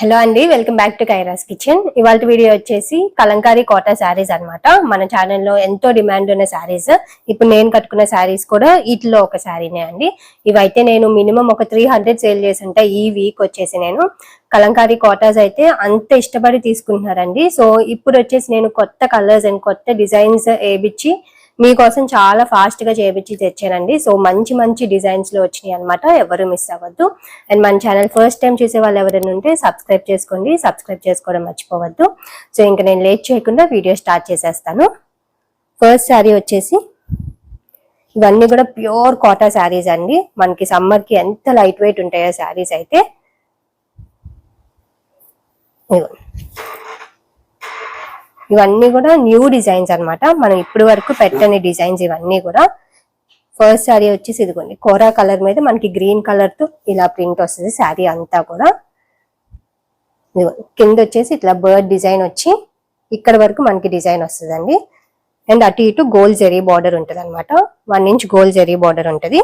Hello అండి welcome back to Kaira's kitchen. ఇవాళ video వచ్చేసి కలంకారీ కోటా శారీస్ అనమాట మన ఛానల్లో ఎంతో డిమాండ్ ఉన్న శారీస్. ఇప్పుడు నేను కట్టుకున్న శారీస్ కూడా వీటిలో ఒక శారీనే అండి. ఇవైతే నేను మినిమం ఒక త్రీ హండ్రెడ్ సేల్ చేసి ఉంటా ఈ వీక్ వచ్చేసి నేను. కలంకారీ కోటాస్ అయితే అంత ఇష్టపడి తీసుకుంటున్నారండి. సో ఇప్పుడు వచ్చేసి నేను కొత్త కలర్స్ అండ్ కొత్త డిజైన్స్ వేయించి మీకోసం చాలా ఫాస్ట్గా చేపించి తెచ్చానండి. సో మంచి మంచి డిజైన్స్లో వచ్చినాయి అనమాట ఎవరు మిస్ అవ్వద్దు. అండ్ మన ఛానల్ ఫస్ట్ టైం చూసే వాళ్ళు ఎవరైనా ఉంటే సబ్స్క్రైబ్ చేసుకోండి. సబ్స్క్రైబ్ చేసుకోవడం మర్చిపోవద్దు. సో ఇంకా నేను లేట్ చేయకుండా వీడియో స్టార్ట్ చేసేస్తాను. ఫస్ట్ శారీ వచ్చేసి ఇవన్నీ కూడా ప్యూర్ కాటా శారీస్ అండి. మనకి సమ్మర్కి ఎంత లైట్ వెయిట్ ఉంటాయో శారీస్ అయితే. ఇవన్నీ కూడా న్యూ డిజైన్స్ అనమాట మనం ఇప్పటి వరకు పెట్టని డిజైన్స్ ఇవన్నీ కూడా ఫస్ట్ శారీ వచ్చేసి ఇదిగోండి కోరా కలర్ మీద మనకి గ్రీన్ కలర్తో ఇలా ప్రింట్ వస్తుంది శారీ అంతా కూడా. ఇదిగో. కింద వచ్చేసి ఇట్లా బర్డ్ డిజైన్ వచ్చి ఇక్కడ వరకు మనకి డిజైన్ వస్తుందండి. అండ్ అటు ఇటు గోల్ జెరీ బార్డర్ ఉంటుంది అనమాట one inch gold zari border ఉంటుంది.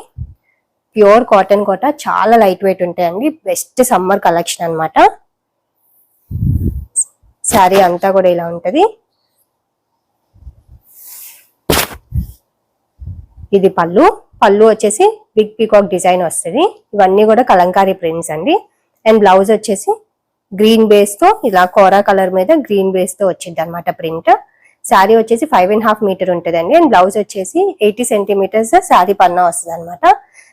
ప్యూర్ కాటన్ కోట చాలా లైట్ వెయిట్ ఉంటాయండి. బెస్ట్ సమ్మర్ కలెక్షన్ అన్నమాట. శారీ అంతా కూడా ఇలా ఉంటది. ఇది పళ్ళు. పళ్ళు వచ్చేసి బిగ్ పీకాక్ డిజైన్ వస్తుంది. ఇవన్నీ కూడా కలంకారీ ప్రింట్స్ అండి. అండ్ బ్లౌజ్ వచ్చేసి గ్రీన్ బేస్తో ఇలా కోరా కలర్ మీద గ్రీన్ బేస్తో వచ్చింది అనమాట ప్రింట్. శారీ వచ్చేసి ఫైవ్ అండ్ హాఫ్ మీటర్ ఉంటుందండి. అండ్ బ్లౌజ్ వచ్చేసి ఎయిటీ సెంటీమీటర్స్ శారీ పన్నా వస్తుంది అనమాట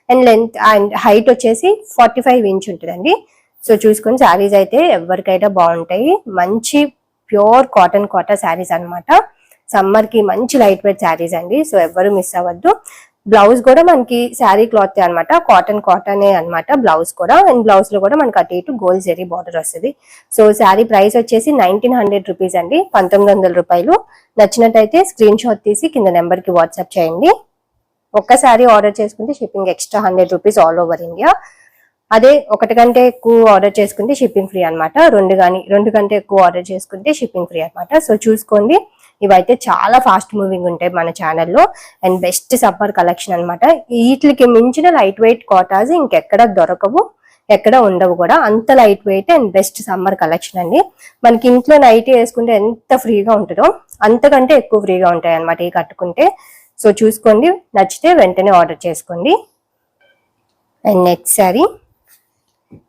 అండ్ లెంత్ అండ్ హైట్ వచ్చేసి ఫార్టీ ఫైవ్ ఇంచ్ ఉంటుందండి. సో చూసుకొని శారీస్ అయితే ఎవరికైనా బాగుంటాయి. మంచి ప్యూర్ కాటన్ కాటన్ శారీస్ అనమాట సమ్మర్కి మంచి లైట్ వెయిట్ శారీస్ అండి. సో ఎవరు మిస్ అవ్వద్దు. బ్లౌజ్ కూడా మనకి శారీ క్లాత్ అనమాట కాటన్ కాటన్ అనమాట బ్లౌజ్ కూడా. అండ్ బ్లౌజ్లో కూడా మనకి అటు ఇటు గోల్డ్ జరీ బార్డర్ వస్తుంది. సో శారీ ప్రైస్ వచ్చేసి నైన్టీన్ హండ్రెడ్ రూపీస్ అండి. పంతొమ్మిది వందల రూపాయలు. నచ్చినట్టయితే స్క్రీన్ షాట్ తీసి కింద నెంబర్కి వాట్సాప్ చేయండి. ఒక్కసారి ఆర్డర్ చేసుకుంటే shipping extra hundred rupees all over India అదే ఒకటి కంటే ఎక్కువ ఆర్డర్ చేసుకుంటే షిప్పింగ్ ఫ్రీ అనమాట రెండు కానీ రెండు కంటే ఎక్కువ ఆర్డర్ చేసుకుంటే షిప్పింగ్ ఫ్రీ అనమాట సో చూసుకోండి. ఇవైతే చాలా ఫాస్ట్ మూవింగ్ ఉంటాయి మన ఛానల్లో అండ్ బెస్ట్ సమ్మర్ కలెక్షన్ అనమాట వీటికి మించిన లైట్ వెయిట్ కాటాస్ ఇంకెక్కడ దొరకవు ఎక్కడ ఉండవు కూడా. అంత light weight and best summer collection అండి. మనకి ఇంట్లో నైట్ వేసుకుంటే ఎంత ఫ్రీగా ఉంటుందో అంతకంటే ఎక్కువ ఫ్రీగా ఉంటాయి అనమాట ఇవి కట్టుకుంటే. సో చూసుకోండి. నచ్చితే వెంటనే ఆర్డర్ చేసుకోండి. అండ్ నెక్స్ట్ సారీ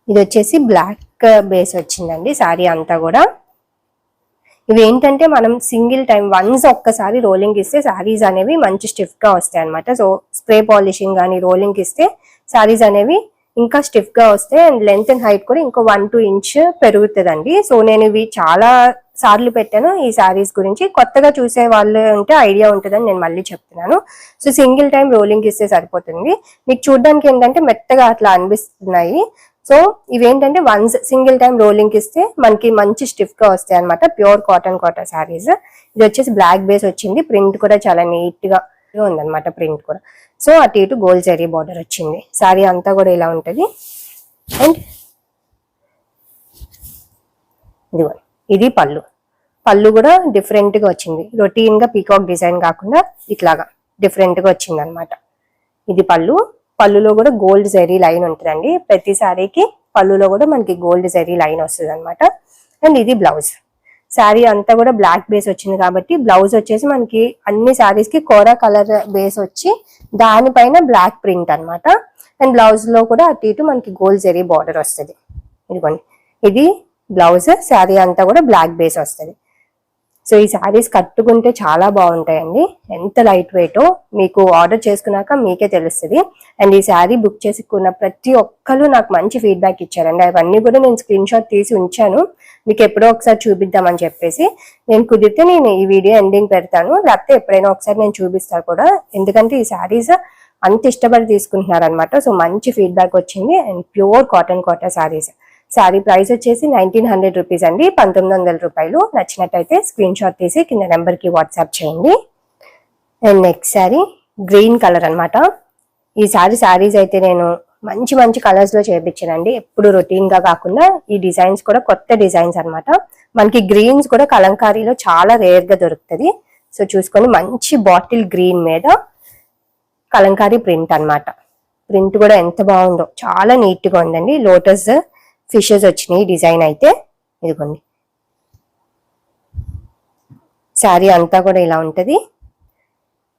ఇది వచ్చేసి బ్లాక్ బేస్ వచ్చిందండి సారీ అంతా కూడా. ఇవేంటంటే మనం సింగిల్ టైం వన్స్ ఒక్కసారి రోలింగ్ ఇస్తే శారీస్ అనేవి మంచి స్టిఫ్గా వస్తాయి అనమాట సో స్ప్రే పాలిషింగ్ కానీ రోలింగ్ ఇస్తే సారీస్ అనేవి ఇంకా స్టిఫ్గా వస్తాయి. అండ్ లెంత్ అండ్ హైట్ కూడా ఇంకో వన్ టూ ఇంచ్ పెరుగుతుందండి. సో నేను ఇవి చాలా సార్లు పెట్టాను ఈ సారీస్ గురించి. కొత్తగా చూసే వాళ్ళు ఉంటే ఐడియా ఉంటుందని నేను మళ్ళీ చెప్తున్నాను. సో సింగిల్ టైం రోలింగ్ ఇస్తే సరిపోతుంది. మీకు చూడడానికి ఏంటంటే మెత్తగా అట్లా అనిపిస్తున్నాయి. సో ఇవేంటంటే వన్స్ సింగిల్ టైం రోలింగ్ ఇస్తే మనకి మంచి స్టిఫ్గా వస్తాయి అనమాట ప్యూర్ కాటన్ కాటన్ శారీస్ ఇది వచ్చేసి బ్లాక్ బేస్ వచ్చింది. ప్రింట్ కూడా చాలా నీట్గా ఉందన్నమాట ప్రింట్ కూడా. సో అటు ఇటు గోల్డ్ జరీ బార్డర్ వచ్చింది. శారీ అంతా కూడా ఇలా ఉంటది. అండ్ ఇది ఇది పళ్ళు. పళ్ళు కూడా డిఫరెంట్గా వచ్చింది. రొటీన్గా పీకాక్ డిజైన్ కాకుండా ఇట్లాగా డిఫరెంట్గా వచ్చింది అనమాట ఇది పళ్ళు. పళ్ళులో కూడా గోల్డ్ జరీ లైన్ ఉంటుందండి. ప్రతి శారీకి పళ్ళులో కూడా మనకి గోల్డ్ జరీ లైన్ వస్తుంది అనమాట అండ్ ఇది బ్లౌజ్. శారీ అంతా కూడా బ్లాక్ బేస్ వచ్చింది కాబట్టి బ్లౌజ్ వచ్చేసి మనకి అన్ని శారీస్కి కోరా కలర్ బేస్ వచ్చి దానిపైన బ్లాక్ ప్రింట్ అన్నమాట. అండ్ బ్లౌజ్లో కూడా అటు ఇటు మనకి గోల్డ్ జరీ బార్డర్ వస్తుంది. ఇదిగోండి. ఇది బ్లౌజ్ శారీ అంతా కూడా బ్లాక్ బేస్ వస్తుంది. సో ఈ శారీస్ కట్టుకుంటే చాలా బాగుంటాయండి. ఎంత లైట్ వెయిటో మీకు ఆర్డర్ చేసుకున్నాక మీకే తెలుస్తుంది. అండ్ ఈ శారీ బుక్ చేసుకున్న ప్రతి ఒక్కరు నాకు మంచి ఫీడ్బ్యాక్ ఇచ్చారండి. అవన్నీ కూడా నేను స్క్రీన్ షాట్ తీసి ఉంచాను. మీకు ఎప్పుడో ఒకసారి చూపిద్దామని చెప్పేసి నేను కుదిరితే నేను ఈ వీడియో ఎండింగ్ పెడతాను. లేకపోతే ఎప్పుడైనా ఒకసారి నేను చూపిస్తాను కూడా. ఎందుకంటే ఈ శారీస్ అంత ఇష్టపడి తీసుకుంటున్నారు అనమాట సో మంచి ఫీడ్బ్యాక్ వచ్చింది. And pure cotton cotton saris. Sari price వచ్చేసి నైన్టీన్ హండ్రెడ్ రూపీస్ అండి. పంతొమ్మిది వందల రూపాయలు. నచ్చినట్టయితే స్క్రీన్ షాట్ తీసి కింద నెంబర్కి వాట్సాప్ చేయండి. And next sari green colour అనమాట ఈ శారీ శారీస్ అయితే నేను మంచి మంచి కలర్స్లో చేయించానండి ఎప్పుడు రొటీన్గా కాకుండా ఈ డిజైన్స్ కూడా కొత్త డిజైన్స్ అనమాట మనకి గ్రీన్స్ కూడా కలంకారీలో చాలా రేర్గా దొరుకుతుంది. సో చూసుకొని మంచి బాటిల్ గ్రీన్ మీద కలంకారీ ప్రింట్ అన్నమాట. ప్రింట్ కూడా ఎంత బాగుందో చాలా నీట్గా ఉందండి. లోటస్ ఫిషెస్ వచ్చినాయి డిజైన్ అయితే ఇదిగోండి. శారీ అంతా కూడా ఇలా ఉంటుంది.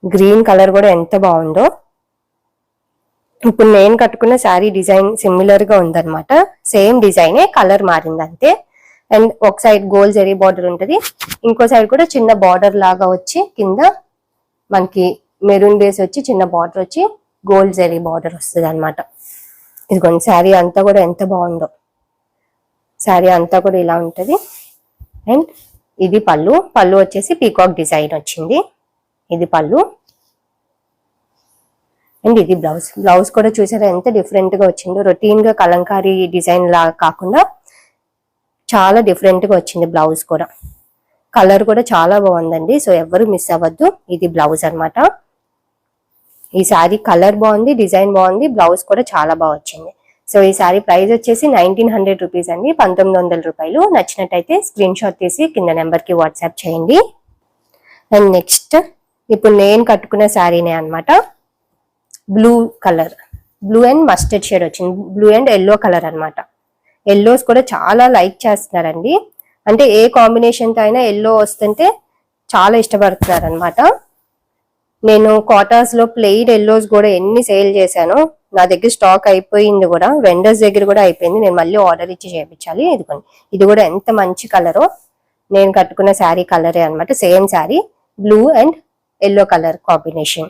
గ్రీన్ కలర్ కూడా ఎంత బాగుందో. ఇప్పుడు నేను కట్టుకున్న శారీ డిజైన్ సిమిలర్గా ఉందన్నమాట. సేమ్ డిజైనే కలర్ మారింది అంతే అండ్ ఒక సైడ్ గోల్ జరీ బార్డర్ ఉంటుంది. ఇంకో సైడ్ కూడా చిన్న బార్డర్ లాగా వచ్చి కింద మనకి మెరూన్ బేస్ వచ్చి చిన్న బార్డర్ వచ్చి గోల్డ్ జరీ బార్డర్ వస్తుంది అనమాట ఇదిగోండి శారీ అంతా కూడా ఎంత బాగుందో. శారీ అంతా కూడా ఇలా ఉంటుంది. అండ్ ఇది పళ్ళు. పళ్ళు వచ్చేసి పీకాక్ డిజైన్ వచ్చింది. ఇది పళ్ళు. అండ్ ఇది బ్లౌజ్ బ్లౌజ్ కూడా చూసారా ఎంత డిఫరెంట్గా వచ్చిందో. రొటీన్గా కలంకారీ డిజైన్ లా కాకుండా చాలా డిఫరెంట్గా వచ్చింది బ్లౌజ్ కూడా. కలర్ కూడా చాలా బాగుందండి. సో ఎవరు మిస్ అవ్వద్దు. ఇది బ్లౌజ్ అనమాట ఈ శారీ కలర్ బాగుంది డిజైన్ బాగుంది బ్లౌజ్ కూడా చాలా బాగా వచ్చింది. సో ఈ సారీ ప్రైస్ వచ్చేసి నైన్టీన్ హండ్రెడ్ రూపీస్ అండి. పంతొమ్మిది వందల రూపాయలు. నచ్చినట్టయితే స్క్రీన్ షాట్ తీసి కింద నెంబర్కి వాట్సాప్ చేయండి. అండ్ నెక్స్ట్ ఇప్పుడు నేను కట్టుకున్న శారీనే అనమాట blue colour blue and mustard shade వచ్చింది. బ్లూ అండ్ ఎల్లో కలర్ అనమాట ఎల్లోస్ కూడా చాలా లైక్ చేస్తున్నారండి. అంటే ఏ కాంబినేషన్తో అయినా ఎల్లో వస్తుంటే చాలా ఇష్టపడుతున్నారు అనమాట నేను క్వార్టర్స్లో ప్లెయిడ్ ఎల్లోస్ కూడా ఎన్ని సేల్ చేశాను నా దగ్గర స్టాక్ అయిపోయింది కూడా వెండర్స్ దగ్గర కూడా అయిపోయింది. నేను మళ్ళీ ఆర్డర్ ఇచ్చి చేయించాలి ఇదిగోండి. ఇది కూడా ఎంత మంచి కలరో నేను కట్టుకున్న శారీ కలరే అన్నమాట. Same sari blue and yellow colour combination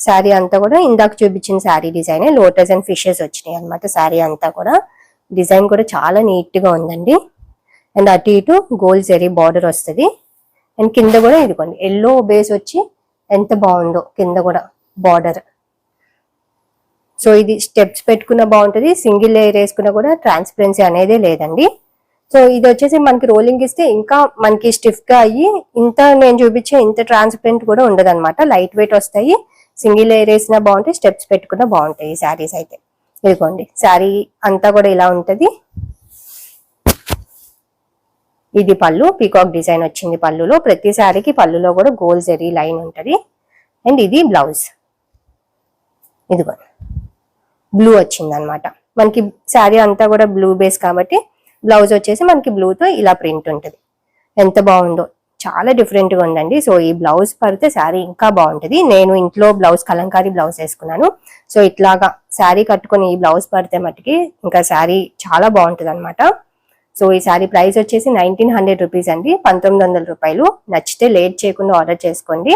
sari అంతా కూడా ఇందాక చూపించిన sari design lotus and fishes వచ్చినాయి అన్నమాట శారీ అంతా కూడా. డిజైన్ కూడా చాలా నీట్గా ఉందండి. అండ్ అటు ఇటు గోల్డ్ జరీ బార్డర్ వస్తుంది. అండ్ కింద కూడా ఇదిగోండి. ఎల్లో బేస్ వచ్చి ఎంత బాగుందో కింద కూడా బార్డర్ సో ఇది స్టెప్స్ పెట్టుకున్న బాగుంటుంది సింగిల్ లేయర్ వేసుకున్నా కూడా ట్రాన్స్పరెన్సీ అనేదే లేదండి. సో ఇది వచ్చేసి మనకి రోలింగ్ ఇస్తే ఇంకా మనకి స్టిఫ్గా అయ్యి ఇంత నేను చూపించే ఇంత ట్రాన్స్పరెంట్ కూడా ఉండదు అనమాట లైట్ వెయిట్ వస్తాయి సింగిల్ లేయర్ వేసినా బాగుంటాయి స్టెప్స్ పెట్టుకున్నా బాగుంటాయి ఈ శారీస్ అయితే. ఇదిగోండి శారీ అంతా కూడా ఇలా ఉంటుంది. ఇది పళ్ళు పీకాక్ డిజైన్ వచ్చింది పళ్ళులో. ప్రతి శారీకి పళ్ళులో కూడా గోల్ జరీ లైన్ ఉంటుంది. అండ్ ఇది బ్లౌజ్ ఇదిగో బ్లూ వచ్చింది అనమాట మనకి శారీ అంతా కూడా బ్లూ బేస్ కాబట్టి బ్లౌజ్ వచ్చేసి మనకి బ్లూతో ఇలా ప్రింట్ ఉంటుంది. ఎంత బాగుందో. చాలా డిఫరెంట్గా ఉందండి. సో ఈ బ్లౌజ్ పడితే శారీ ఇంకా బాగుంటుంది. నేను ఇంట్లో బ్లౌజ్ కలంకారీ బ్లౌజ్ వేసుకున్నాను. సో ఇట్లాగా శారీ కట్టుకొని ఈ బ్లౌజ్ పడితే మట్టుకి ఇంకా శారీ చాలా బాగుంటుంది అనమాట సో ఈ శారీ ప్రైస్ వచ్చేసి నైన్టీన్ హండ్రెడ్ రూపీస్ అండి. పంతొమ్మిది వందల రూపాయలు. నచ్చితే లేట్ చేయకుండా ఆర్డర్ చేసుకోండి.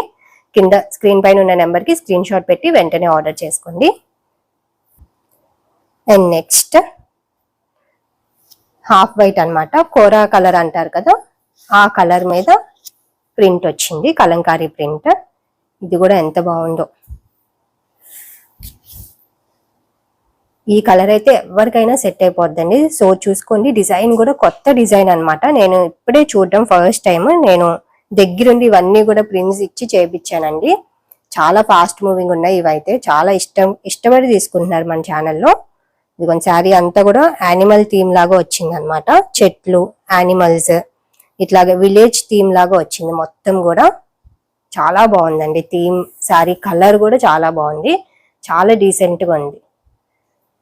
కింద స్క్రీన్ పైన ఉన్న నెంబర్కి స్క్రీన్ షాట్ పెట్టి వెంటనే ఆర్డర్ చేసుకోండి. అండ్ నెక్స్ట్ హాఫ్ వైట్ అనమాట కోరా కలర్ అంటారు కదా ఆ కలర్ మీద ప్రింట్ వచ్చింది కలంకారీ ప్రింట్. ఇది కూడా ఎంత బాగుందో. ఈ కలర్ అయితే ఎవరికైనా సెట్ అయిపోద్దండి. సో చూసుకోండి డిజైన్ కూడా కొత్త డిజైన్ అన్నమాట. నేను ఇప్పుడే చూడడం ఫస్ట్ టైం నేను దగ్గరుండి ఇవన్నీ కూడా ప్రింట్స్ ఇచ్చి చేయించానండి చాలా ఫాస్ట్ మూవింగ్ ఉన్నాయి ఇవైతే. చాలా ఇష్టం ఇష్టపడి తీసుకుంటున్నారు మన ఛానల్లో. ఇదిగోండి శారీ అంతా కూడా యానిమల్ థీమ్ లాగా వచ్చింది అనమాట చెట్లు యానిమల్స్ ఇట్లాగే విలేజ్ థీమ్ లాగా వచ్చింది మొత్తం కూడా. చాలా బాగుందండి థీమ్ శారీ కలర్ కూడా చాలా బాగుంది. చాలా డీసెంట్గా ఉంది.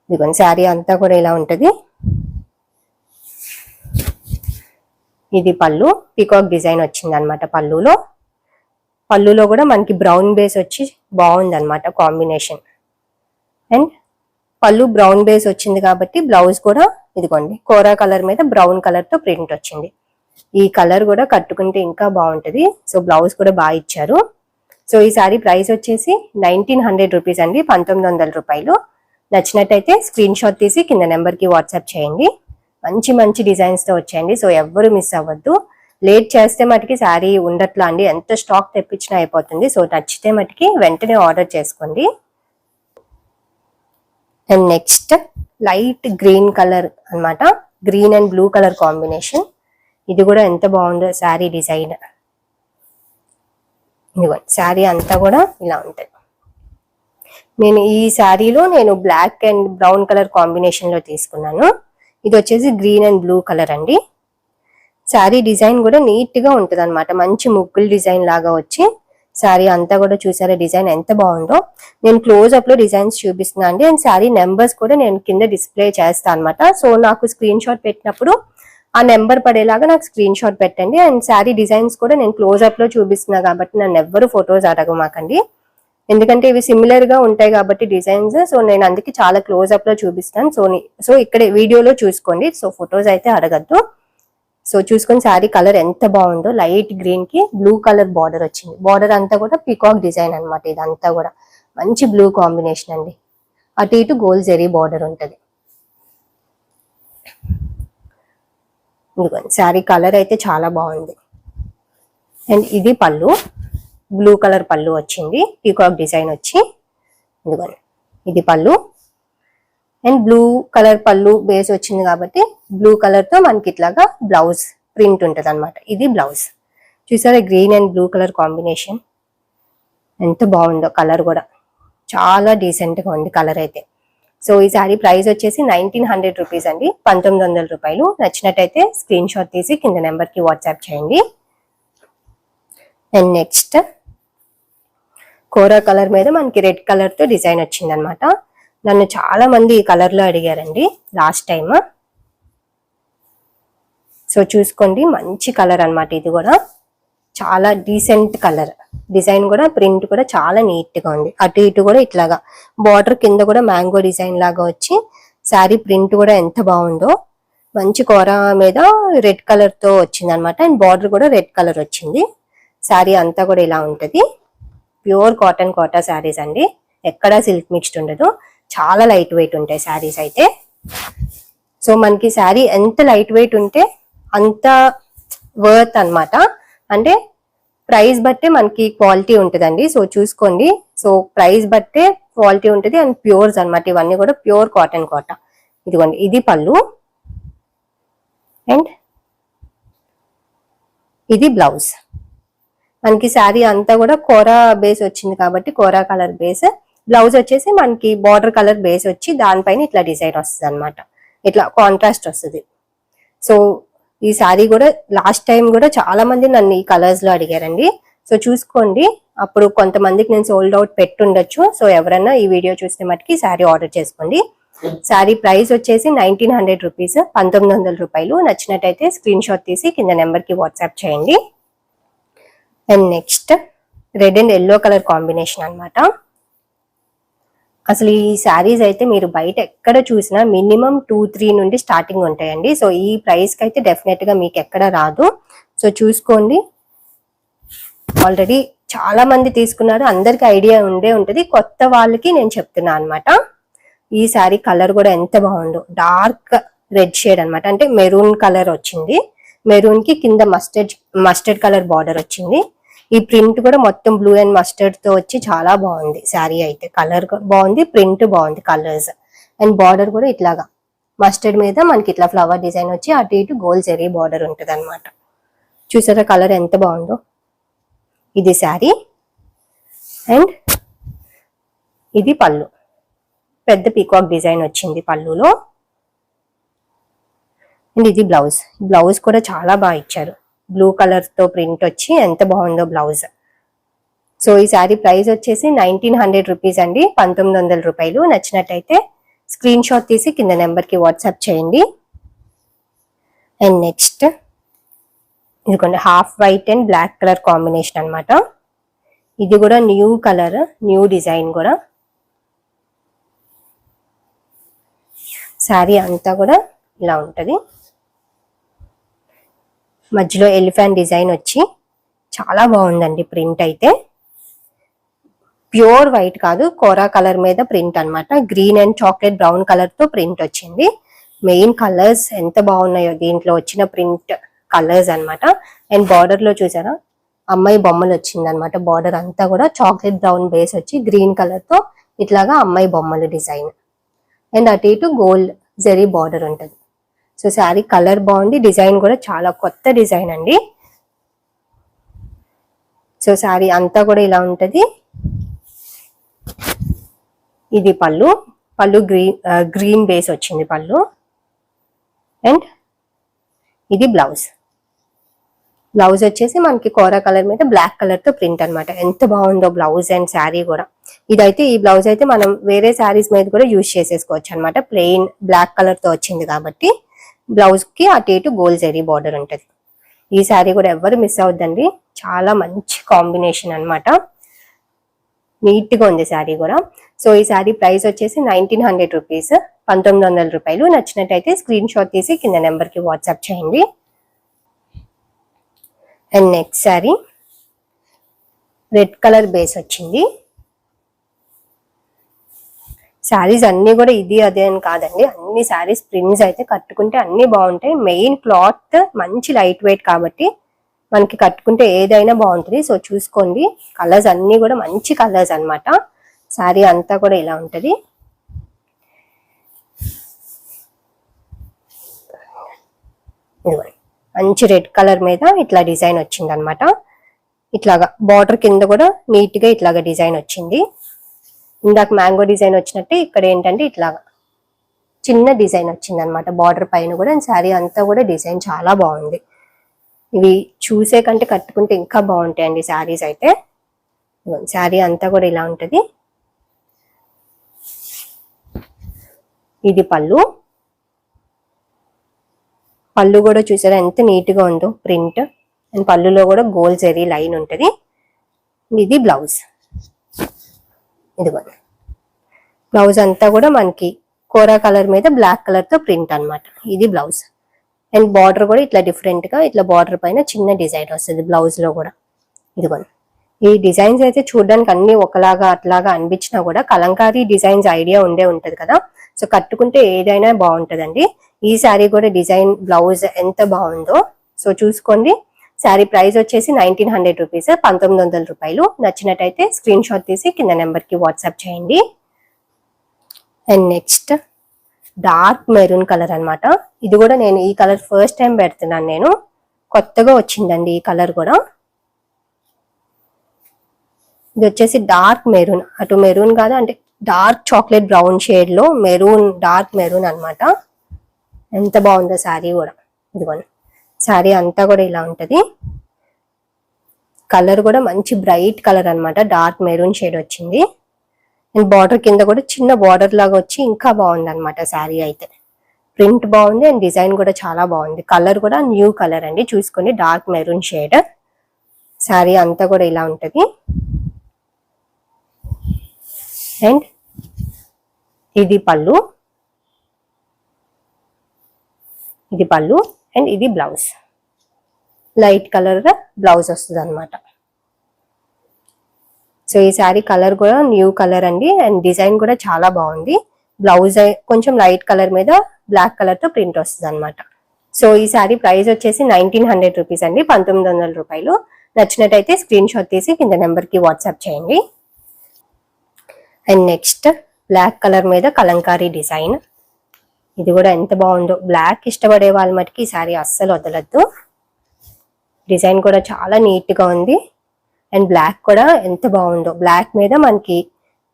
ఇదిగోండి శారీ అంతా కూడా ఇలా ఉంటుంది. ఇది పళ్ళు. పీకాక్ డిజైన్ వచ్చింది అనమాట పళ్ళులో. పళ్ళులో కూడా మనకి బ్రౌన్ బేస్ వచ్చి బాగుంది అనమాట కాంబినేషన్ అండ్ పళ్ళు బ్రౌన్ బేస్ వచ్చింది కాబట్టి బ్లౌజ్ కూడా ఇదిగోండి కోరా కలర్ మీద బ్రౌన్ కలర్తో ప్రింట్ వచ్చింది. ఈ కలర్ కూడా కట్టుకుంటే ఇంకా బాగుంటుంది. సో బ్లౌజ్ కూడా బాగా ఇచ్చారు. సో ఈ సారీ ప్రైస్ వచ్చేసి నైన్టీన్ హండ్రెడ్ రూపీస్ అండి పంతొమ్మిది వందల రూపాయలు. నచ్చినట్టయితే స్క్రీన్ షాట్ తీసి కింద నెంబర్కి వాట్సాప్ చేయండి. మంచి మంచి డిజైన్స్తో వచ్చాయండి. సో ఎవ్వరు మిస్ అవ్వద్దు. లేట్ చేస్తే మటుకి శారీ ఉండట్లా అండి. ఎంత స్టాక్ తెప్పించినా అయిపోతుంది. సో నచ్చితే మటుకి వెంటనే ఆర్డర్ చేసుకోండి. And next light green colour అన్నమాట. Green and blue colour combination ఇది కూడా ఎంత బాగుందో శారీ డిజైన్. ఇదిగోండి శారీ అంతా కూడా ఇలా ఉంటుంది. నేను ఈ శారీలో నేను బ్లాక్ అండ్ బ్రౌన్ కలర్ కాంబినేషన్లో తీసుకున్నాను. ఇది వచ్చేసి గ్రీన్ అండ్ బ్లూ కలర్ అండి. శారీ డిజైన్ కూడా నీట్గా అనమాట మంచి ముగ్గులు డిజైన్ లాగా వచ్చి. శారీ అంతా కూడా చూసారా డిజైన్ ఎంత బాగుందో. నేను క్లోజ్ అప్లో డిజైన్స్ చూపిస్తున్నా అండి. అండ్ శారీ నెంబర్స్ కూడా నేను కింద డిస్ప్లే చేస్తాను అనమాట సో నాకు స్క్రీన్ షాట్ పెట్టినప్పుడు ఆ నెంబర్ పడేలాగా నాకు స్క్రీన్ షాట్ పెట్టండి. అండ్ శారీ డిజైన్స్ కూడా నేను క్లోజ్ అప్లో చూపిస్తున్నా కాబట్టి నన్ను ఎవ్వరు ఫొటోస్ అడగమాకండి ఎందుకంటే ఇవి సిమిలర్గా ఉంటాయి కాబట్టి డిజైన్స్. సో నేను అందుకే చాలా క్లోజ్ అప్లో చూపిస్తాను. సో సో ఇక్కడ వీడియోలో చూసుకోండి. సో ఫొటోస్ అయితే అడగద్దు. సో చూసుకొని శారీ కలర్ ఎంత బాగుందో లైట్ గ్రీన్కి బ్లూ కలర్ బార్డర్ వచ్చింది. బార్డర్ అంతా కూడా పీకాక్ డిజైన్ అనమాట ఇదంతా కూడా. మంచి బ్లూ కాంబినేషన్ అండి. అటు ఇటు గోల్ జెరీ బార్డర్ ఉంటుంది. ఇదిగోండి శారీ కలర్ అయితే చాలా బాగుంది. అండ్ ఇది పళ్ళు. బ్లూ కలర్ పళ్ళు వచ్చింది. పీకాక్ డిజైన్ వచ్చి. ఇదిగోండి ఇది పళ్ళు. అండ్ బ్లూ కలర్ పళ్ళు బేస్ వచ్చింది కాబట్టి బ్లూ కలర్తో మనకి ఇట్లాగా బ్లౌజ్ ప్రింట్ ఉంటది అనమాట ఇది బ్లౌజ్. చూసారా green and blue colour combination? ఎంత బాగుందో కలర్ కూడా. చాలా డీసెంట్గా ఉంది కలర్ అయితే. సో ఈ సారీ ప్రైస్ వచ్చేసి నైన్టీన్ హండ్రెడ్ రూపీస్ అండి. పంతొమ్మిది వందల రూపాయలు. నచ్చినట్టయితే స్క్రీన్ షాట్ తీసి కింద నెంబర్కి వాట్సాప్ చేయండి. అండ్ నెక్స్ట్ కోరా కలర్ మీద మనకి రెడ్ కలర్తో డిజైన్ వచ్చింది అనమాట నన్ను చాలా మంది ఈ కలర్లో అడిగారండి లాస్ట్ టైం సో చూసుకోండి మంచి కలర్ అనమాట ఇది కూడా. చాలా డీసెంట్ కలర్ డిజైన్ కూడా ప్రింట్ కూడా చాలా నీట్గా ఉంది. అటు ఇటు కూడా ఇట్లాగా. బార్డర్ కింద కూడా మ్యాంగో డిజైన్ లాగా వచ్చి శారీ ప్రింట్ కూడా ఎంత బాగుందో. మంచి కూర మీద రెడ్ కలర్తో వచ్చింది అనమాట అండ్ బార్డర్ కూడా రెడ్ కలర్ వచ్చింది. శారీ అంతా కూడా ఇలా ఉంటది. ప్యూర్ కాటన్ కోటా శారీస్ అండి. ఎక్కడా సిల్క్ మిక్స్డ్ ఉండదు. చాలా లైట్ వెయిట్ ఉంటాయి శారీస్ అయితే. సో మనకి శారీ ఎంత లైట్ వెయిట్ ఉంటే అంత వర్త్ అన్నమాట. అంటే ప్రైస్ బట్టే మనకి క్వాలిటీ ఉంటుందండి. సో చూసుకోండి. సో ప్రైస్ బట్టే క్వాలిటీ ఉంటుంది అండ్ ప్యూర్స్ అన్నమాట. ఇవన్నీ కూడా ప్యూర్ కాటన్ కోట ఇదిగోండి ఇది పళ్ళు. అండ్ ఇది బ్లౌజ్ మనకి శారీ అంతా కూడా కోరా బేస్ వచ్చింది కాబట్టి కోరా కలర్ బేస్ బ్లౌజ్ వచ్చేసి మనకి బార్డర్ కలర్ బేస్ వచ్చి దానిపైన ఇట్లా డిజైన్ వస్తుంది అనమాట ఇట్లా కాంట్రాస్ట్ వస్తుంది. సో ఈ శారీ కూడా లాస్ట్ టైం కూడా చాలా మంది నన్ను ఈ కలర్స్లో అడిగారండి. సో చూసుకోండి. అప్పుడు కొంతమందికి నేను సోల్డ్ అవుట్ పెట్టుండొచ్చు. సో ఎవరన్నా ఈ వీడియో చూస్తే మటుకి శారీ ఆర్డర్ చేసుకోండి. శారీ ప్రైస్ వచ్చేసి నైన్టీన్ హండ్రెడ్ రూపీస్ పంతొమ్మిది వందల రూపాయలు. నచ్చినట్టయితే స్క్రీన్ షాట్ తీసి కింద నెంబర్కి వాట్సాప్ చేయండి. And next red and yellow colour combination అనమాట అసలు ఈ శారీస్ అయితే మీరు బయట ఎక్కడ చూసినా మినిమం టూ త్రీ నుండి స్టార్టింగ్ ఉంటాయండి. సో ఈ ప్రైస్కి అయితే డెఫినెట్గా మీకు ఎక్కడ రాదు. సో చూసుకోండి. ఆల్రెడీ చాలా మంది తీసుకున్నారు. అందరికి ఐడియా ఉండే ఉంటుంది. కొత్త వాళ్ళకి నేను చెప్తున్నా అనమాట ఈ శారీ కలర్ కూడా ఎంత బాగుందో. డార్క్ రెడ్ షేడ్ అన్నమాట. అంటే మెరూన్ కలర్ వచ్చింది. మెరూన్కి కింద మస్టర్డ్ మస్టర్డ్ కలర్ బార్డర్ వచ్చింది. ఈ ప్రింట్ కూడా మొత్తం బ్లూ అండ్ మస్టర్డ్తో వచ్చి చాలా బాగుంది. శారీ అయితే కలర్ బాగుంది ప్రింట్ బాగుంది కలర్స్ అండ్ బార్డర్ కూడా ఇట్లాగా. మస్టర్డ్ మీద మనకి ఇట్లా ఫ్లవర్ డిజైన్ వచ్చి అటు ఇటు గోల్ జరీ బార్డర్ ఉంటుంది అనమాట చూసారా కలర్ ఎంత బాగుందో? ఇది శారీ. అండ్ ఇది పళ్ళు. పెద్ద పీకాక్ డిజైన్ వచ్చింది పళ్ళులో. అండ్ ఇది బ్లౌజ్ బ్లౌజ్ కూడా చాలా బాగా ఇచ్చారు. బ్లూ కలర్తో ప్రింట్ వచ్చి ఎంత బాగుందో బ్లౌజ్ సో ఈ శారీ ప్రైస్ వచ్చేసి నైన్టీన్ హండ్రెడ్ రూపీస్ అండి. పంతొమ్మిది వందల రూపాయలు. నచ్చినట్టయితే స్క్రీన్ షాట్ తీసి కింద నెంబర్కి వాట్సాప్ చేయండి. అండ్ నెక్స్ట్ ఇదిగోండి half white and black colour combination అన్నమాట. ఇది కూడా న్యూ కలర్ న్యూ డిజైన్ కూడా. శారీ అంతా కూడా ఇలా ఉంటది. మధ్యలో ఎలిఫెంట్ డిజైన్ వచ్చి చాలా బాగుందండి ప్రింట్ అయితే. ప్యూర్ వైట్ కాదు కోరా కలర్ మీద ప్రింట్ అన్నమాట. గ్రీన్ అండ్ చాక్లెట్ బ్రౌన్ కలర్తో ప్రింట్ వచ్చింది. మెయిన్ కలర్స్ ఎంత బాగున్నాయో దీంట్లో వచ్చిన ప్రింట్ కలర్స్ అన్నమాట. అండ్ బార్డర్లో చూసారా? అమ్మాయి బొమ్మలు వచ్చింది అనమాట బార్డర్ అంతా కూడా చాక్లెట్ బ్రౌన్ బేస్ వచ్చి గ్రీన్ కలర్తో ఇట్లాగా అమ్మాయి బొమ్మలు డిజైన్. అండ్ అటు ఇటు గోల్డ్ జరీ బార్డర్ ఉంటుంది. సో శారీ కలర్ బాగుంది డిజైన్ కూడా చాలా కొత్త డిజైన్ అండి. సో శారీ అంతా కూడా ఇలా ఉంటుంది. ఇది పళ్ళు పళ్ళు గ్రీన్ గ్రీన్ బేస్ వచ్చింది పళ్ళు. అండ్ ఇది బ్లౌజ్. బ్లౌజ్ వచ్చేసి మనకి కోరా కలర్ మీద బ్లాక్ కలర్తో ప్రింట్ అనమాట ఎంత బాగుందో బ్లౌజ్ అండ్ శారీ కూడా. ఇదైతే ఈ బ్లౌజ్ అయితే మనం వేరే శారీస్ మీద కూడా యూజ్ చేసేసుకోవచ్చు అనమాట ప్లెయిన్ బ్లాక్ కలర్తో వచ్చింది కాబట్టి. బ్లౌజ్కి అటు ఇటు గోల్ జరీ బార్డర్ ఉంటుంది. ఈ శారీ కూడా ఎవరు మిస్ అవద్దండి చాలా మంచి కాంబినేషన్ అన్నమాట. నీట్గా ఉంది శారీ కూడా. సో ఈ శారీ ప్రైస్ వచ్చేసి నైన్టీన్ హండ్రెడ్ రూపీస్. పంతొమ్మిది వందల రూపాయలు. నచ్చినట్టయితే స్క్రీన్ షాట్ తీసి కింద నెంబర్కి వాట్సాప్ చేయండి. And next sari. Red colour base వచ్చింది. శారీస్ అన్ని కూడా ఇది అదే అని కాదండి. అన్ని శారీస్ ప్రింట్స్ అయితే కట్టుకుంటే అన్ని బాగుంటాయి. మెయిన్ క్లాత్ మంచి లైట్ వెయిట్ కాబట్టి మనకి కట్టుకుంటే ఏదైనా బాగుంటుంది. సో చూసుకోండి. కలర్స్ అన్ని కూడా మంచి కలర్స్ అనమాట శారీ అంతా కూడా ఇలా ఉంటుంది. మంచి రెడ్ కలర్ మీద ఇట్లా డిజైన్ వచ్చింది అనమాట ఇట్లాగా బార్డర్ కింద కూడా నీట్గా ఇట్లాగా డిజైన్ వచ్చింది. ఇందాక మ్యాంగో డిజైన్ వచ్చినట్టు ఇక్కడ ఏంటంటే ఇట్లాగా చిన్న డిజైన్ వచ్చింది అనమాట బార్డర్ పైన కూడా శారీ అంతా కూడా డిజైన్ చాలా బాగుంది. ఇవి చూసే కంటే కట్టుకుంటే ఇంకా బాగుంటాయండి శారీస్ అయితే. శారీ అంతా కూడా ఇలా ఉంటుంది. ఇది పళ్ళు. పళ్ళు కూడా చూసారా? ఎంత నీట్గా ఉందో ప్రింట్. అండ్ పళ్ళులో కూడా గోల్ జరీ లైన్ ఉంటుంది. ఇది బ్లౌజ్. ఇదిగోండి బ్లౌజ్ అంతా కూడా మనకి కోరా కలర్ మీద బ్లాక్ కలర్తో ప్రింట్ అన్నమాట. ఇది బ్లౌజ్ అండ్ బార్డర్ కూడా ఇట్లా డిఫరెంట్గా ఇట్లా బార్డర్ పైన చిన్న డిజైన్ వస్తుంది బ్లౌజ్లో కూడా. ఇదిగోండి ఈ డిజైన్స్ అయితే చూడడానికి అన్ని ఒకలాగా అట్లాగా అనిపించినా కూడా కలంకారీ డిజైన్స్ ఐడియా ఉండే ఉంటది కదా. సో కట్టుకుంటే ఏదైనా బాగుంటదండి. ఈ శారీ కూడా డిజైన్ బ్లౌజ్ ఎంత బాగుందో. సో చూసుకోండి. శారీ ప్రైస్ వచ్చేసి నైన్టీన్ హండ్రెడ్ రూపీస్ పంతొమ్మిది వందల రూపాయలు. నచ్చినట్టయితే స్క్రీన్ షాట్ తీసి కింద నెంబర్కి వాట్సాప్ చేయండి. And next dark maroon colour అనమాట ఇది కూడా నేను ఈ కలర్ ఫస్ట్ టైం పెడుతున్నాను నేను. కొత్తగా వచ్చిందండి ఈ కలర్ కూడా. ఇది వచ్చేసి డార్క్ మెరూన్ అటు మెరూన్ కాదు అంటే డార్క్ చాక్లెట్ బ్రౌన్ షేడ్లో మెరూన్ డార్క్ మెరూన్ అన్నమాట. ఎంత బాగుందో శారీ కూడా. ఇదిగోండి. శారీ అంతా కూడా ఇలా ఉంటుంది. కలర్ కూడా మంచి బ్రైట్ కలర్ అనమాట డార్క్ మెరూన్ షేడ్ వచ్చింది. అండ్ బార్డర్ కింద కూడా చిన్న బార్డర్ లాగా వచ్చి ఇంకా బాగుంది అనమాట శారీ అయితే. ప్రింట్ బాగుంది అండ్ డిజైన్ కూడా చాలా బాగుంది. కలర్ కూడా న్యూ కలర్ అండి. చూసుకోండి డార్క్ మెరూన్ షేడ్. శారీ అంతా కూడా ఇలా ఉంటుంది. అండ్ ఇది పళ్ళు. ఇది పళ్ళు. అండ్ ఇది బ్లౌజ్. లైట్ కలర్ బ్లౌజ్ వస్తుంది అనమాట సో ఈ శారీ కలర్ కూడా న్యూ కలర్ అండి అండ్ డిజైన్ కూడా చాలా బాగుంది. బ్లౌజ్ కొంచెం లైట్ కలర్ మీద బ్లాక్ కలర్తో ప్రింట్ వస్తుంది అనమాట సో ఈ శారీ ప్రైస్ వచ్చేసి నైన్టీన్ హండ్రెడ్ రూపీస్ అండి పంతొమ్మిది వందల రూపాయలు. నచ్చినట్టయితే స్క్రీన్ షాట్ తీసి కింద నెంబర్కి వాట్సాప్ చేయండి. అండ్ నెక్స్ట్ బ్లాక్ కలర్ మీద కలంకారీ డిజైన్. ఇది కూడా ఎంత బాగుందో. బ్లాక్ ఇష్టపడే వాళ్ళ మటుకి ఈ శారీ అస్సలు వదలద్దు. డిజైన్ కూడా చాలా నీట్గా ఉంది. అండ్ బ్లాక్ కూడా ఎంత బాగుందో. బ్లాక్ మీద మనకి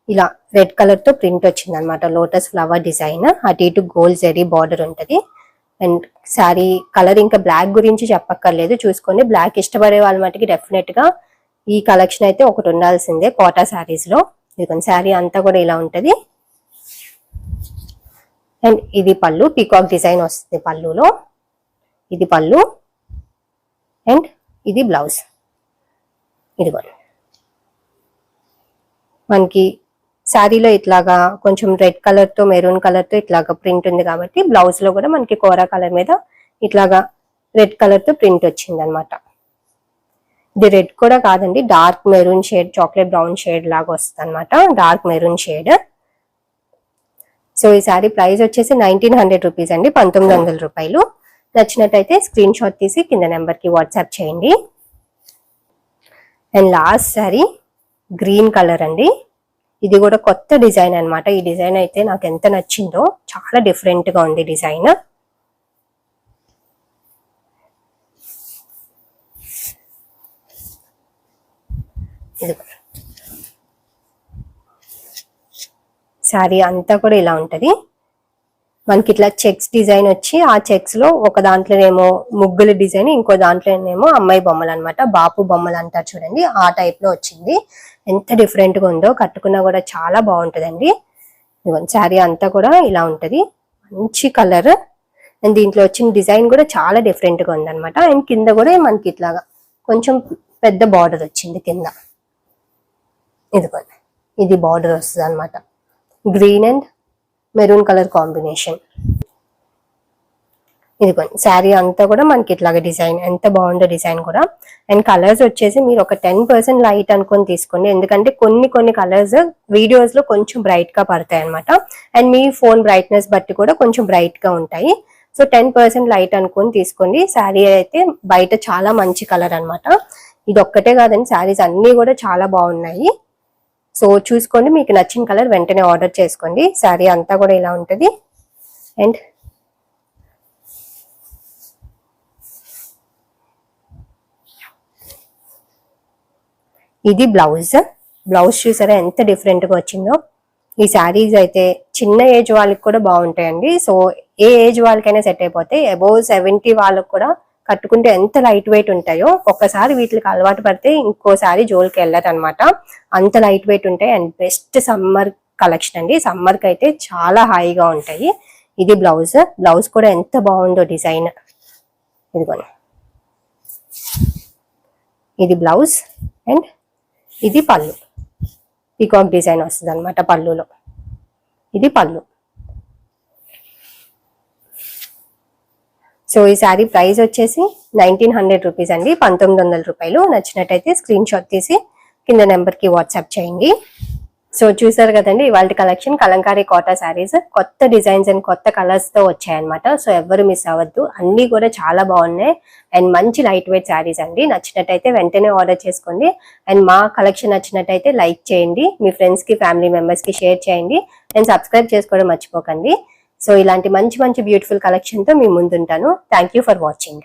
ఇలా రెడ్ కలర్తో ప్రింట్ వచ్చింది అనమాట లోటస్ ఫ్లవర్ డిజైన్ అటు ఇటు గోల్డ్ జరీ బార్డర్ ఉంటుంది. అండ్ శారీ కలర్ ఇంకా బ్లాక్ గురించి చెప్పక్కర్లేదు. చూసుకోండి బ్లాక్ ఇష్టపడే వాళ్ళ మటుకి డెఫినెట్గా ఈ కలెక్షన్ అయితే ఒకటి ఉండాల్సిందే కోటా శారీస్లో ఇది కొన్ని శారీ అంతా కూడా ఇలా ఉంటుంది. అండ్ ఇది పళ్ళు పీకాక్ డిజైన్ వస్తుంది పళ్ళులో. ఇది పళ్ళు. అండ్ ఇది బ్లౌజ్ ఇదిగో. మనకి శారీలో ఇట్లాగా కొంచెం రెడ్ కలర్తో మెరూన్ కలర్తో ఇట్లాగా ప్రింట్ ఉంది కాబట్టి బ్లౌజ్లో కూడా మనకి కోరా కలర్ మీద ఇట్లాగా రెడ్ కలర్తో ప్రింట్ వచ్చింది అనమాట ఇది రెడ్ కూడా కాదండి dark maroon shade chocolate brown shade లాగా వస్తుంది అనమాట డార్క్ మెరూన్ షేడ్ సో ఈ శారీ ప్రైస్ వచ్చేసి నైన్టీన్ హండ్రెడ్ రూపీస్ అండి పంతొమ్మిది వందల రూపాయలు. నచ్చినట్టయితే స్క్రీన్ షాట్ తీసి కింద నెంబర్కి వాట్సాప్ చేయండి. And last sari green colour అండి. ఇది కూడా కొత్త డిజైన్ అనమాట ఈ డిజైన్ అయితే నాకు ఎంత నచ్చిందో చాలా డిఫరెంట్గా ఉంది డిజైన్. ఇది శారీ అంతా కూడా ఇలా ఉంటది. మనకి ఇట్లా చెక్స్ డిజైన్ వచ్చి ఆ చెక్స్లో ఒక దాంట్లోనేమో ముగ్గుల డిజైన్ ఇంకో దాంట్లోనేమో అమ్మాయి బొమ్మలు అన్నమాట. బాపు బొమ్మలు అంటారు చూడండి ఆ టైప్లో వచ్చింది. ఎంత డిఫరెంట్గా ఉందో కట్టుకున్నా కూడా చాలా బాగుంటుందండి. శారీ అంతా కూడా ఇలా ఉంటది. మంచి కలర్ అండ్ దీంట్లో వచ్చిన డిజైన్ కూడా చాలా డిఫరెంట్గా ఉందన్నమాట. అండ్ కింద కూడా మనకి ఇట్లాగా కొంచెం పెద్ద బార్డర్ వచ్చింది కింద. ఇదిగోండి ఇది బార్డర్ వస్తుంది అనమాట green and maroon colour combination. ఇదిగోండి శారీ అంతా కూడా మనకి ఇట్లాగే డిజైన్ ఎంత బాగుందో డిజైన్ కూడా. అండ్ కలర్స్ వచ్చేసి మీరు ఒక టెన్ పర్సెంట్ లైట్ అనుకొని తీసుకోండి. ఎందుకంటే కొన్ని కొన్ని కలర్స్ వీడియోస్లో కొంచెం బ్రైట్గా పడతాయి అనమాట అండ్ మీ ఫోన్ బ్రైట్నెస్ బట్టి కూడా కొంచెం బ్రైట్గా ఉంటాయి. సో టెన్ పర్సెంట్ లైట్ అనుకొని తీసుకోండి. శారీ అయితే బయట చాలా మంచి కలర్ అనమాట ఇది ఒక్కటే కాదండి శారీస్ అన్నీ కూడా చాలా బాగున్నాయి. సో చూసుకోండి మీకు నచ్చిన కలర్ వెంటనే ఆర్డర్ చేసుకోండి. శారీ అంతా కూడా ఇలా ఉంటుంది. అండ్ ఇది బ్లౌజ్. బ్లౌజ్ చూసారా ఎంత డిఫరెంట్గా వచ్చిందో. ఈ శారీస్ అయితే చిన్న ఏజ్ వాళ్ళకి కూడా బాగుంటాయండి. సో ఏ ఏజ్ వాళ్ళకైనా సెట్ అయిపోతాయి. అబోవ్ సెవెంటీ వాళ్ళకి కూడా కట్టుకుంటే ఎంత లైట్ వెయిట్ ఉంటాయో ఒక్కసారి వీటికి అలవాటు పడితే ఇంకోసారి జోలికి వెళ్ళదు అనమాట అంత లైట్ వెయిట్ ఉంటాయి అండ్ బెస్ట్ సమ్మర్ కలెక్షన్ అండి. సమ్మర్కి అయితే చాలా హాయిగా ఉంటాయి. ఇది బ్లౌజ్ బ్లౌజ్ కూడా ఎంత బాగుందో డిజైన్ ఇదిగోండి. ఇది బ్లౌజ్ అండ్ ఇది పళ్ళు. పీకాక్ డిజైన్ వస్తుంది అనమాట పళ్ళులో. ఇది పళ్ళు. సో ఈ శారీ ప్రైస్ వచ్చేసి నైన్టీన్ హండ్రెడ్ రూపీస్ అండి. పంతొమ్మిది వందల రూపాయలు. నచ్చినట్టయితే స్క్రీన్ షాట్ తీసి కింద నెంబర్కి వాట్సాప్ చేయండి. సో చూసారు కదండి ఇవాళ కలెక్షన్ కలంకారీ కోటా శారీస్. కొత్త డిజైన్స్ అండ్ కొత్త కలర్స్తో వచ్చాయన్నమాట. సో ఎవరు మిస్ అవ్వద్దు. అన్ని కూడా చాలా బాగున్నాయి. అండ్ మంచి లైట్ వెయిట్ శారీస్ అండి. నచ్చినట్టయితే వెంటనే ఆర్డర్ చేసుకోండి. అండ్ మా కలెక్షన్ నచ్చినట్టయితే లైక్ చేయండి. మీ ఫ్రెండ్స్కి ఫ్యామిలీ మెంబర్స్కి షేర్ చేయండి. అండ్ సబ్స్క్రైబ్ చేసుకోవడం మర్చిపోకండి. సో ఇలాంటి మంచి మంచి బ్యూటిఫుల్ కలెక్షన్తో మీ ముందుంటాను. Thank you for watching